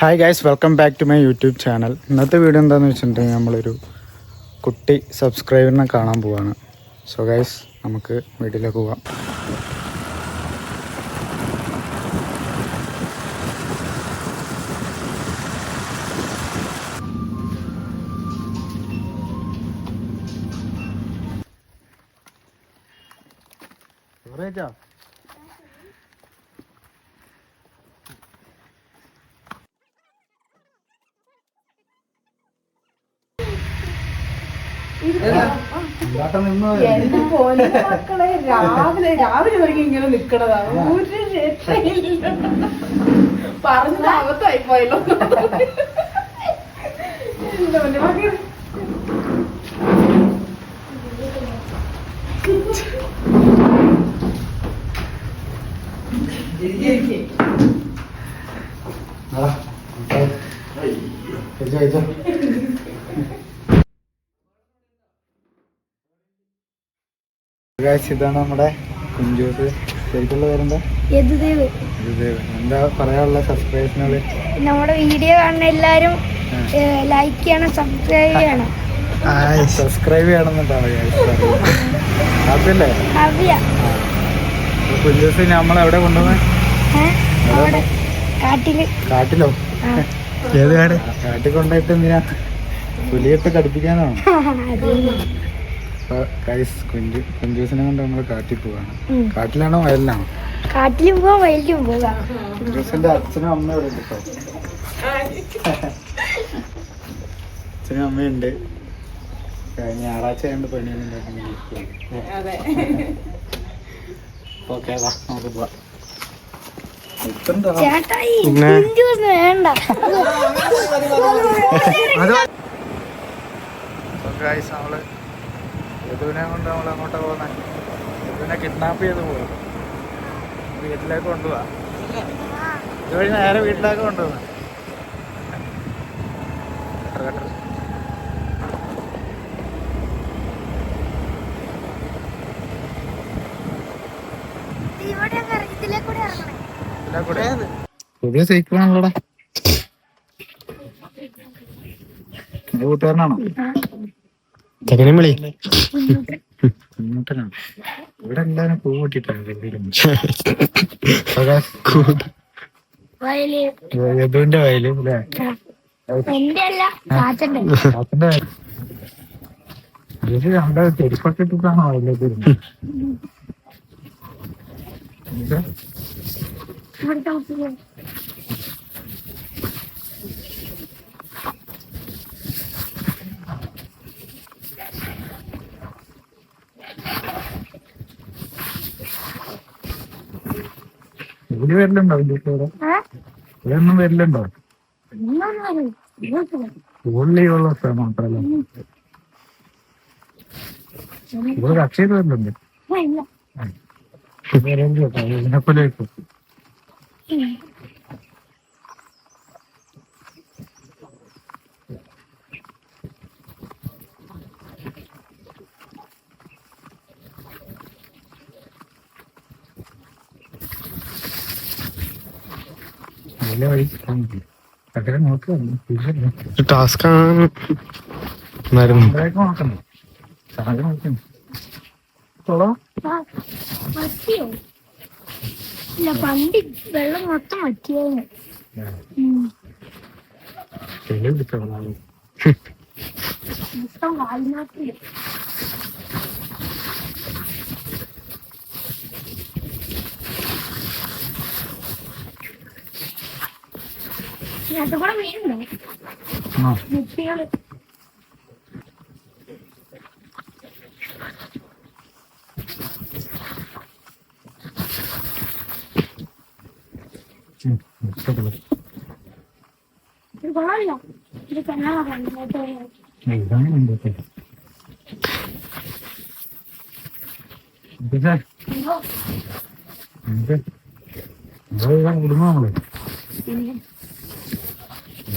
Hi guys welcome back to my YouTube channel ഇന്നത്തെ video എന്താണെന്ന് വെച്ചിട്ടുണ്ടെങ്കിൽ നമ്മളൊരു കുട്ടി സബ്സ്ക്രൈബറിനെ കാണാൻ പോവാണ്. സോ ഗൈസ് നമുക്ക് വീട്ടിലേക്ക് പോവാം. എന്റെ പൊന്നു മക്കളെ രാവിലെ രാവിലെ വരെയും ഇങ്ങനെ നിക്കണതാ. ഒരു രക്ഷയില്ല. പറഞ്ഞത് അബദ്ധമായി പോയല്ലോ. എന്റെ മക്കളെ. ഗൈസ് ഇതാണ് നമ്മുടെ കുഞ്ചൂസ്. ശരിക്കുള്ള പേരെന്താ? യദുദേവ്. എന്താ പറയാനുള്ള സബ്സ്ക്രൈബേഷനുകൾ നമ്മുടെ വീഡിയോ കാണുന്ന എല്ലാരും ലൈക്ക് ചെയ്യണം സബ്സ്ക്രൈബ് ചെയ്യണം. സബ്സ്ക്രൈബ് ചെയ്യണം അതല്ലേ നവ്യ കുഞ്ചൂസ് നമ്മൾ എവിടെ കൊണ്ടുപോകുന്നത് ഏ? അവിടെ കാട്ടിൽ. ഏത് കാട്? കാട്ടിൽ കൊണ്ടായിട്ട് എന്തിനാ? പുലിയിട്ട് കടിപ്പിക്കാനോ? കൈസ് കുഞ്ചു കുഞ്ചൂസിനെ കൊണ്ട് നമ്മൾ കാട്ടിൽ പോവാണ്. കാട്ടിലാണോ വയലിലാണോ? കാട്ടിലും പോവാം വയലിലും പോകാം കുഞ്ചൂസിന്റെ അച്ഛനും അമ്മയും ഇവിടെ ഉണ്ട് കേട്ടോ അച്ഛനും അമ്മയുണ്ട് കഴിഞ്ഞ ഞായറാഴ്ച ആയതുകൊണ്ട് പണിയൊന്നും അതെ. ഓക്കെ വാ നമുക്ക് പോവാം ചേട്ടായി ഹിന്ദിയൊന്നും വേണ്ട ഗൈസ് നമ്മൾ യദുവിനെ കൊണ്ട് നമ്മൾ അങ്ങോട്ട് പോകുന്നത് യദുവിനെ കിഡ്നാപ്പ് ചെയ്ത് പോകും വീട്ടിലേക്ക് കൊണ്ടുപോവാ ഇതുവഴി നേരെ വീട്ടിലേക്ക് കൊണ്ടുപോകുന്നത് ഇവിടെ ഇതിലെ കൂടെ ഇറങ്ങണേ പുതിയ സൈക്കിളാണല്ലോടാ എന്റെ കൂട്ടുകാരനാണോ? ചെക്കനെ വിളി. ഇങ്ങോട്ടനാണ് ഇവിടെ പൂ യദുവിന്റെ വയൽ അല്ലേ? നമ്മുടെ? ഇവിടുത്തെ ഇതിൽ വരലുണ്ടോ ഏ? ഇതൊന്നും വരലുണ്ടോ. ഉള്ളിയുള്ള സ്ഥലം മാത്രല്ല? ഇവിടെ കക്ഷിയിൽ വരലുണ്ട്. ആ, ഇല്ല. ഇതിനെപ്പോലെ ആയിരിക്കും. നല്ല വഴി കട്ടര നോക്കുക ടാസ്ക് ആണ്? ഇല്ല പണ്ട് വെള്ളം മൊത്തം വറ്റിയായിരുന്നു ഉം. ചെളി ఎంతకూడా మీరుండు ముప్పై ఇది కొనాలి ఇది కొనాలండి అయితే Güzel. Güzel. Güzel. Güzel. Güzel. Güzel. Güzel.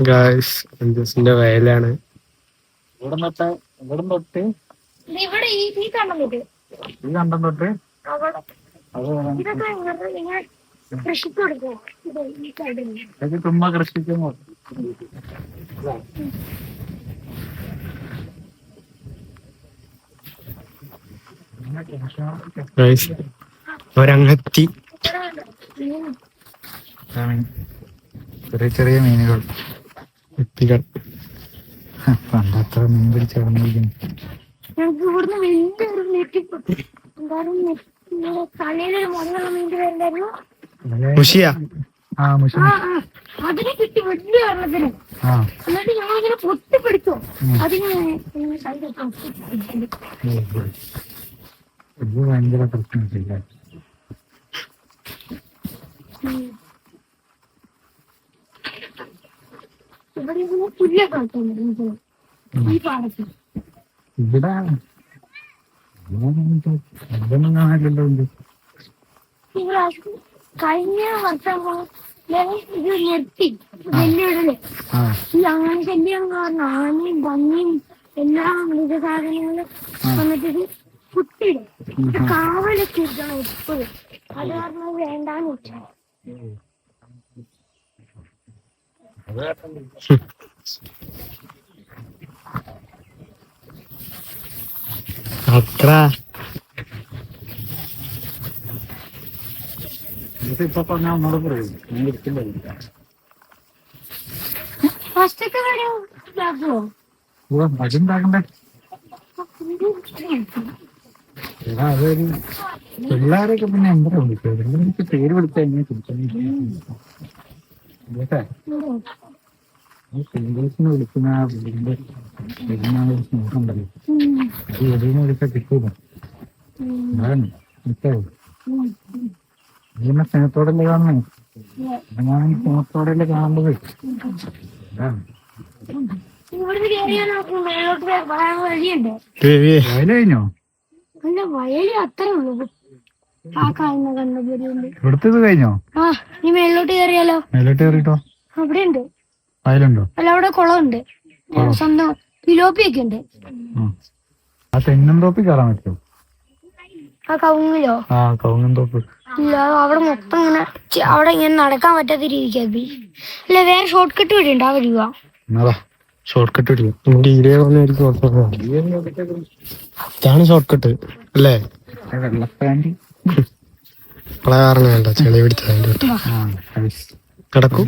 Guys അഞ്ചസിന്റെ വയലാണ്. ഇവിടെ തൊട്ട് ഇവിടെ തൊട്ട് ഇവിടെ ഈ ഈ കണ്ടത് ഈ കണ്ടം തൊട്ട് അവിടെ അത് ഇതൊക്കെ ഇവരുടെ ഇങ്ങനെ കൃഷിക്ക് കൊടുക്കും ഇത് ഈ സൈഡിൽ ഇതൊക്കെ ചുമ്മാ കൃഷിക്കുന്നു ഗായ്സ് ഒരങ്ങത്തി. ചെറിയ ചെറിയ മീനുകൾ. വ്യക്തികൾ പണ്ടത്ര മീൻ പിടിച്ച് കിടന്നിരിക്കുന്നു ഞങ്ങൾക്ക് ഇവിടുന്ന് വലിയൊരു നെറ്റി എന്തായാലും തലയിലൊരു മുതലുള്ള മീൻ ആ അതിനെ കിട്ടി വലിയ വെള്ളത്തിന് ആ. എന്നിട്ട് ഞങ്ങളിങ്ങനെ പൊട്ടിപ്പിടിച്ചു. ഉം. അതിങ്ങനെ ഇങ്ങനെ side ഒക്കെ വെച്ചു. ഇത് ഭയങ്കര പ്രശ്നം ഉം. ഇവിടെ ഇതൊന്നും കാണാനില്ലല്ലോ പ്രാവശ്യം കഴിഞ്ഞ വർഷം ഇത് നിർത്തി. വെല്ലുവിടൽ ഈ ആന ശല്യം കാരണം ആനയും പന്നിയും എല്ലാ മൃഗസാധനങ്ങളും വന്നിട്ട് ഇത് കാവലൊക്കെ ഇരിക്കണം എപ്പോഴും അത് കാരണം വേണ്ടാന്ന് വെച്ചാൽ അത്ര. ഇത് ഇപ്പൊ പറഞ്ഞാൽ ഒന്നോട് പറയും. ഞാൻ ഇരിക്കില്ല ഫസ്റ്റത്തെ കാര്യം ഇതാക്കുമോ ഓ അതുണ്ടാക്കണ്ടേ? എടാ, അതൊരു പിള്ളേരൊക്കെ പിന്നെ എന്താ വിളിച്ചത് എനിക്ക് പേര് വിളിച്ചാൽ എങ്ങനെ ചോദിച്ചാൽ ഇംഗ്ലീഷിന് വിളിക്കുന്ന ആ വീടിന്റെ പെരുന്നാൾ സ്നേഹം ഉണ്ടല്ലോ അത് എവിടെയും വിളിച്ചാൽ കിട്ടൂല. അതാണ് ഇതിനെ സ്നേഹത്തോടല്ലേ കാണുന്നത് ഞാൻ സ്നേഹത്തോടല്ലേ കാണുന്നത്? അതാണ്. കഴിഞ്ഞോ? അല്ല വയലി അത്രേ ഉള്ളൂ. ആ കാണുന്ന കണ്ണപുരിയുണ്ട് ഇവിടുത്തെ കഴിഞ്ഞോ? ആ നീ മേലോട്ട് കയറിയാലോ മേലോട്ട് കയറിട്ടോ അവിടെ ഉണ്ട് വയലുണ്ടോ? അല്ല അവിടെ കുളമുണ്ട്. സ്വന്തം പിലോപ്പിയൊക്കെ ഉണ്ട്. ആ. തെങ്ങും തോപ്പിൽ കയറാൻ പറ്റുമോ? ആ കവുങ്ങിലോ? ആ തോപ്പ് ഇല്ല അവിടെ മൊത്തം ഇങ്ങനെ ചെ- അവിടെ ഇങ്ങനെ നടക്കാൻ പറ്റാത്ത രീതിക്കാ അല്ല വേറെ ഷോർട്ട് കട്ട് വഴി ഉണ്ട്? ആ വഴി പോവാം എന്നാ ഷോർട്ട് കട്ട് ഇടില്ല നമുക്ക് ഈരേ വന്നായിരിക്കും കുഴപ്പമില്ല. ഇതാണ് ഷോർട്ട് കട്ട് അല്ലേ? നമ്മളെ കാരണം വേണ്ട ചെളി പിടിച്ചതിന്റെ. കിടക്കും.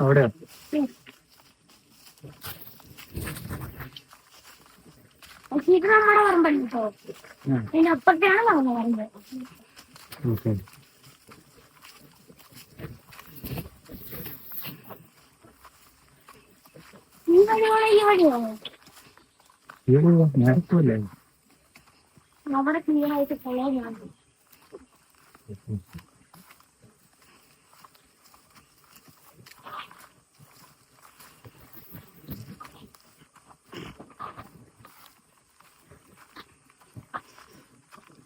അവിടെ ഇത് നമ്മുടെ പറമ്പല്ല കേട്ടോ ഉം. അതിന്റെ അപ്പുറത്തെയാണ് നമ്മുടെ പറമ്പ് ഓക്കെ. ഈ വഴി പോണ ഈ വഴിയോ? നേരത്തല്ലേ? അവിടെ ക്ലിയർ ആയിട്ട് പോയാൽ ഇതാണ്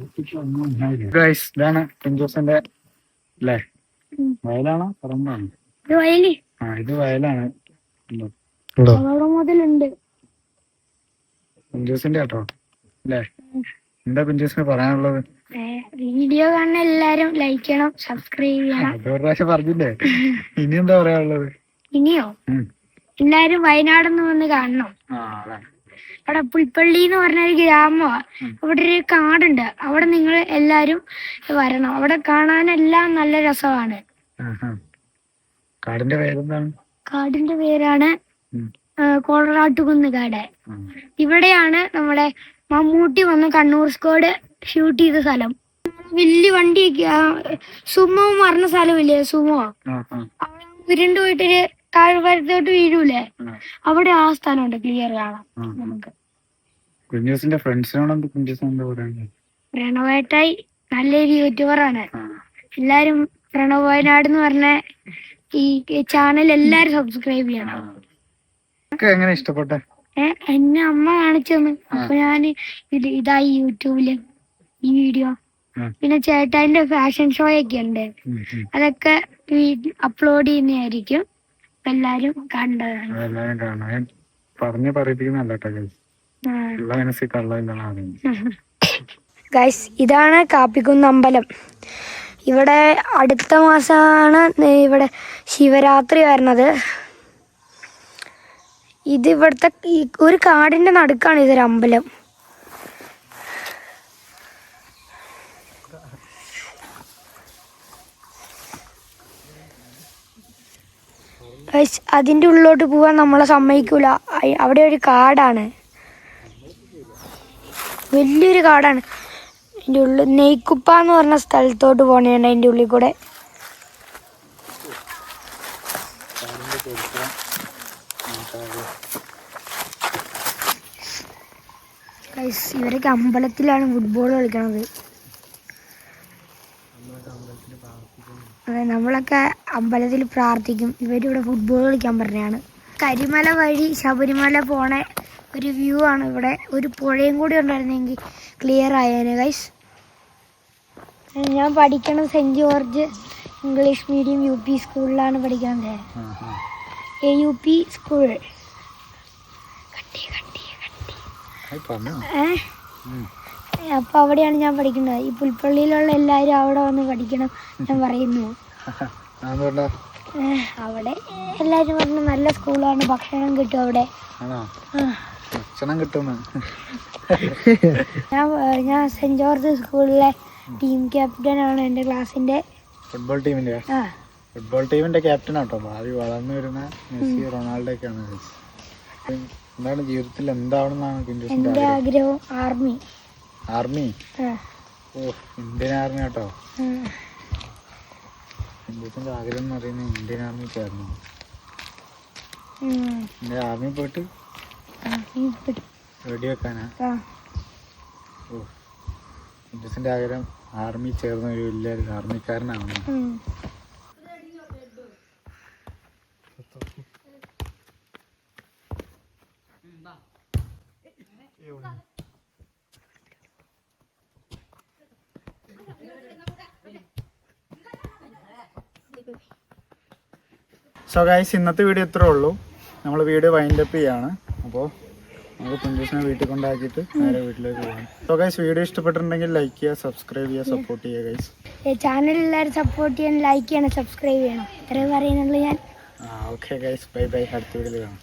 ഇത്. Guys, ഇതാണ് കുഞ്ചോസിന്റെ അല്ലേ. വയലാണോ? പറമ്പാണ്? ആ ഇത് വയലാണ്. പിഞ്ചോസിന്റെ കേട്ടോ? അല്ലേ എന്താ പിഞ്ചോസിന് പറയാനുള്ളത്? വീഡിയോ കാണുന്ന എല്ലാരും ലൈക്ക് ചെയ്യണം സബ്സ്ക്രൈബ് ചെയ്യണം. ഒരു പ്രാവശ്യം പറഞ്ഞില്ലേ? ഇനി എന്താ പറയാനുള്ളത്? ഇനിയോ. എല്ലാരും വയനാട് വന്ന് കാണണം. അവിടെ പുൽപ്പള്ളി എന്ന് പറഞ്ഞ ഒരു ഗ്രാമമാണ് അവിടെ ഒരു കാടുണ്ട്. അവിടെ നിങ്ങൾ എല്ലാരും വരണം. അവിടെ കാണാനെല്ലാം നല്ല രസമാണ്. കാടിന്റെ പേരെന്താണ്? കാടിന്റെ പേരാണ്. കോളറാട്ടുകുന്ന് കാട്. ഇവിടെയാണ് നമ്മുടെ മമ്മൂട്ടി വന്ന് കണ്ണൂർ സ്കോഡ് ഷൂട്ട് ചെയ്ത സ്ഥലം. വലിയ വണ്ടിയൊക്കെ ആ, സുമോ മറന്ന സ്ഥലമില്ലേ സുമോ? ആ, താഴ്വരത്തോട്ട് വീഴൂലേ. അവിടെ ആ സ്ഥലമുണ്ട് ക്ലിയർ കാണാം നമുക്ക്. ഫ്രണ്ട്സിനോട് എന്താ കുഞ്ചൂസ് എന്താ പറയുന്നത് പ്രണവേട്ടായി നല്ലൊരു യൂട്യൂബറാണ്. എല്ലാരും പ്രണവ് വയനാട് എന്ന് പറഞ്ഞ ഈ ചാനൽ എല്ലാരും സബ്സ്ക്രൈബ് ചെയ്യണം. എങ്ങനെ ഇഷ്ടപ്പെട്ടെ? എന്നെ അമ്മ കാണിച്ചെന്ന് അപ്പൊ ഞാൻ ഇത് ഇതായി യൂട്യൂബിൽ ഈ വീഡിയോ പിന്നെ ചേട്ടായിന്റെ ഫാഷൻ ഷോ ഒക്കെ ഉണ്ട്. അതൊക്കെ അപ്ലോഡ് ചെയ്യുന്നതായിരിക്കും. എല്ലാരും കാണണം ഞാൻ പറഞ്ഞ് പറയിപ്പിക്കുന്നല്ല കേട്ടോ മനസ്സിൽ ഗൈസ് ഇതാണ് കാപ്പിക്കുന്ന് അമ്പലം. ഇവിടെ അടുത്ത മാസമാണ് ഇവിടെ ശിവരാത്രി വരുന്നത്. ഇത് ഇവിടുത്തെ ഒരു കാടിന്റെ നടുക്കാണ് ഇതൊരു അമ്പലം. ഗൈസ് അതിന്റെ ഉള്ളിലോട്ട് പോവാൻ നമ്മളെ സമ്മതിക്കൂല. അവിടെ ഒരു കാടാണ്. വലിയൊരു കാടാണ്. അതിന്റെ ഉള്ളിൽ നെയ്ക്കുപ്പ എന്ന് പറഞ്ഞ സ്ഥലത്തോട്ട് പോകണേണ്ട അതിന്റെ ഉള്ളിൽ കൂടെ. ഇവരൊക്കെ അമ്പലത്തിലാണ് ഫുട്ബോൾ കളിക്കണത് അതെ നമ്മളൊക്കെ അമ്പലത്തിൽ പ്രാർത്ഥിക്കും. ഇവരിവിടെ ഫുട്ബോൾ കളിക്കാൻ പറഞ്ഞാണ്. കരിമല വഴി ശബരിമല പോണ ഒരു വ്യൂ ആണ് ഇവിടെ. ഒരു പുഴയും കൂടി ഉണ്ടായിരുന്നെങ്കിൽ ക്ലിയർ ആയേനെ ഗൈസ് ഞാൻ പഠിക്കണം saint George English medium U P സ്കൂളിലാണ് പഠിക്കുന്നത്. A U P school. കട്ടി കട്ടി കട്ടി അത് പറഞ്ഞോ ഏ ഉം. അപ്പൊ അവിടെയാണ് ഞാൻ പഠിക്കുന്നത്. ഈ പുൽപ്പള്ളിയിലുള്ള എല്ലാവരും അവിടെ വന്ന് പഠിക്കണം ഞാൻ പറയുന്നു. അവിടെ എല്ലാരും പറഞ്ഞു നല്ല സ്കൂളാണ് ഭക്ഷണം കിട്ടും അവിടെ. ഭക്ഷണം കിട്ടുന്നു ഞാൻ ഞാൻ സെന്റ് ജോർജ് സ്കൂളിലെ ടീം ക്യാപ്റ്റൻ ആണ് എന്റെ ക്ലാസ്സിന്റെ ഫുട്ബോൾ ടീമിന്റെ ഫുട്ബോൾ ടീമിന്റെ ക്യാപ്റ്റൻ ആട്ടോ. ഭാവി വളർന്നു വരുന്ന മെസ്സി റൊണാൾഡോ ഒക്കെയാണ്. എന്താണ് ജീവിതത്തിൽ എന്താവണമെന്നാണ് കുഞ്ചൂസിന്റെ ആഗ്രഹം? ആർമി. ആർമി? ഓ ഇന്ത്യൻ ആർമി ആട്ടോ. കുഞ്ചൂസിന്റെ ആഗ്രഹം എന്ന് പറയുന്നത് ഇന്ത്യൻ ആർമി ചേർന്നു. ഇന്ത്യൻ ആർമി പോയിട്ട് റെഡി വെക്കാനാ പിടി- വെടിവെക്കാനാ. ഓ കുഞ്ചൂസിന്റെ ആഗ്രഹം ആർമി ചേർന്ന ഒരു വലിയ ആർമിക്കാരനാവണം. സോ ഗൈസ് ഇന്നത്തെ വീഡിയോ ഇത്രേ ഉള്ളൂ. നമ്മൾ വീഡിയോ വൈൻഡ് അപ്പ് ചെയ്യാണ്. അപ്പോൾ നമുക്ക് കുഞ്ചൂസിനെ വീട്ടിൽ കൊണ്ടാക്കിയിട്ട് നേരെ വീട്ടിലേക്ക് പോകാം സോ ഗൈസ് വീഡിയോ ഇഷ്ടപ്പെട്ടിട്ടുണ്ടെങ്കിൽ ലൈക്ക് ചെയ്യുക സബ്സ്ക്രൈബ് ചെയ്യുക സപ്പോർട്ട് ചെയ്യുക ഗൈസ് ഈ ചാനൽ എല്ലാവരും സപ്പോർട്ട് ചെയ്യണം ലൈക്ക് ചെയ്യണം സബ്സ്ക്രൈബ് ചെയ്യണം. ഇത്രയും പറയുന്നുള്ളൂ ഞാൻ. ആ ഓക്കെ ഗൈസ് ബൈ ബൈ അടുത്ത വീഡിയോയിൽ കാണാം.